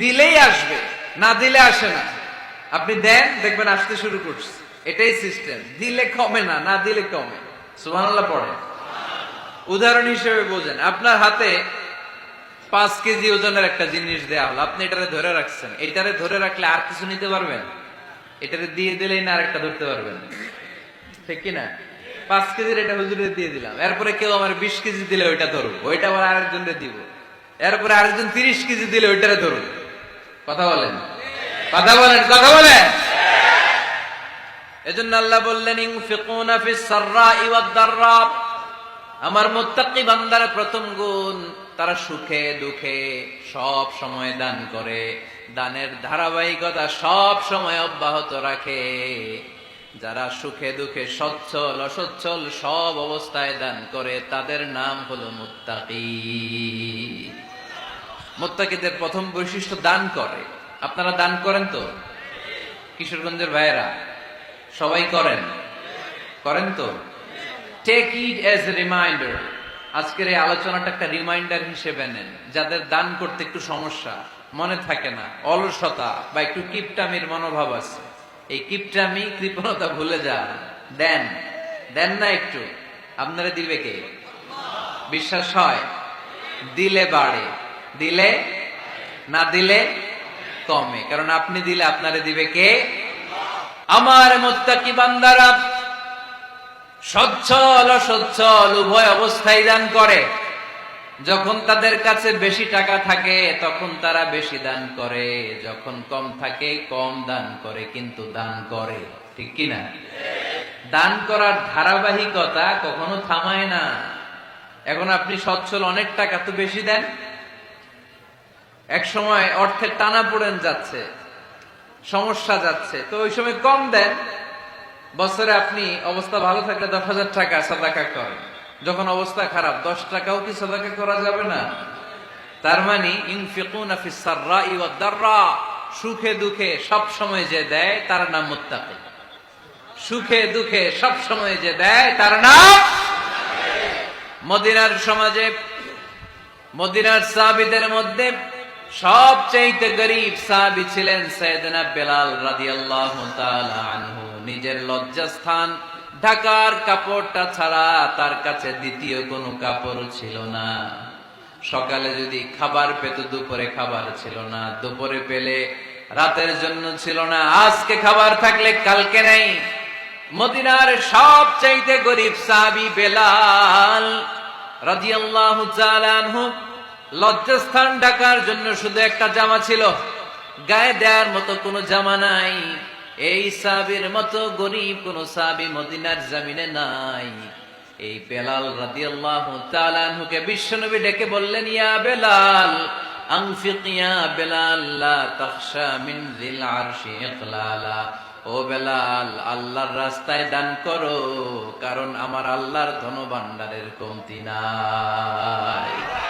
দিলেই আসবে, না দিলে আসে না। আপনি দেন, দেখবেন আসতে শুরু করছে। এটাই সিস্টেম দিলে কমে না না দিলে কমে। সুবহানাল্লাহ পড়ে উদাহরণ হিসেবে বোঝেন। আপনার হাতে পাঁচ কেজি ওজনের একটা জিনিস দেয়া হলো। আপনি এটারে ধরে রাখছেন। এটারে ধরে রাখলে আর কিছু নিতে পারবেন? এটারে দিয়ে দিলেই না আরেকটা ধরতে পারবেন? ঠিক কিনা পাঁচ কেজির এটা হুজুরে দিয়ে দিলাম। এরপরে কেউ আমার বিশ কেজি দিলে ওইটা ধরবো ওইটা আবার আরেকজনকে দিব। এরপরে আরেকজন তিরিশ কেজি দিলে ওইটারে ধরবো কথা বলেন। কথা বলেন কথা বলেন। এজন্য আল্লাহ বললেন আমার মুত্তাকি বান্দার প্রথম গুণ, তারা সুখে দুঃখে সব সময় দান করে। দানের ধারাবাহিকতা সব সময় অব্যাহত রাখে। যারা সুখে দুঃখে সচ্ছল, অসচ্ছল সব অবস্থায় দান করে, তাদের নাম হলো মুত্তাকি। মুত্তাকিদের প্রথম বৈশিষ্ট্য দান করে। আপনারা দান করেন তো? কিশোরগঞ্জের ভাইয়েরা, সবাই করেন? করেন তো? টেক ইট এজ রিমাইন্ডার আজকের এই আলোচনাটা একটা রিমাইন্ডার হিসেবে নেন। যাদের দান করতে একটু সমস্যা, মনে থাকে না, অলসতা বা একটু কিপটামির মনোভাব আছে। এই কিপটামি, কৃপণতা ভুলে যান। দেন। দেন না একটু। আপনারা দিবে কে? বিশ্বাস হয়? দিলে বাড়ে। দিলে? না দিলে? কমে। কারণ আপনি দিলে আপনারে দিবে কে? আমার মোত্তাকি বান্দারা সচ্ছল অসচ্ছল উভয় অবস্থায় দান করে। যখন তাদের কাছে বেশি টাকা থাকে, তখন তারা বেশি দান করে। যখন কম থাকে, কম দান করে, কিন্তু দান করে। ঠিক কিনা দান করার ধারাবাহিকতা কখনো থামায় না। এখন আপনি সচ্ছল অনেক টাকা তো বেশি দেন। এক সময় অর্থের টানা পড়েন যাচ্ছে, সমস্যা যাচ্ছে। তো ওই সময় কম দেন, বছরে আপনি অবস্থা ভালো থাকলে দশ হাজার টাকা সাদাকা করেন। যখন অবস্থা খারাপ, দশ টাকাও কি সাদাকা করা যাবে না? তার মানে সুখে দুঃখে সব সময় যে দেয়, তার নাম মুত্তাকি। সুখে দুঃখে সব সময় যে দেয়, তার নাম মদিনার সমাজে, মদিনার সাহাবিদের মধ্যে সবচাইতে গরিব সাহাবী ছিলেন সৈয়দনা বেলাল রাদিয়াল্লাহু তাআলা নিজের লজ্জাস্থান, ঢাকার কাপড়টা ছাড়া তার কাছে দ্বিতীয় কোনো কাপড় ছিল না। সকালে যদি খাবার পেত, দুপুরে খাবার ছিল না। দুপুরে পেলে রাতের জন্য ছিল না। আজকে খাবার থাকলে কালকে নেই। মদিনার সবচাইতে গরিব সাবি বেলাল রাদিয়াল্লাহু তাআলা আনহু লজ্জাস্থান ঢাকার জন্য শুধু একটা জামা ছিল। গায়ে দেওয়ার মতো কোনো জামা নাই। এই সাবির মতো গরিব কোন সাবি মদিনার জামিনে নাই। এই বেলাল তাআলা আনহুকে বিশ্বনবী ডেকে বললেন, ইয়া বেলাল ও বেলাল, আল্লাহর রাস্তায় দান করো, কারণ আমার আল্লাহর ধনভাণ্ডারের কমতি নাই।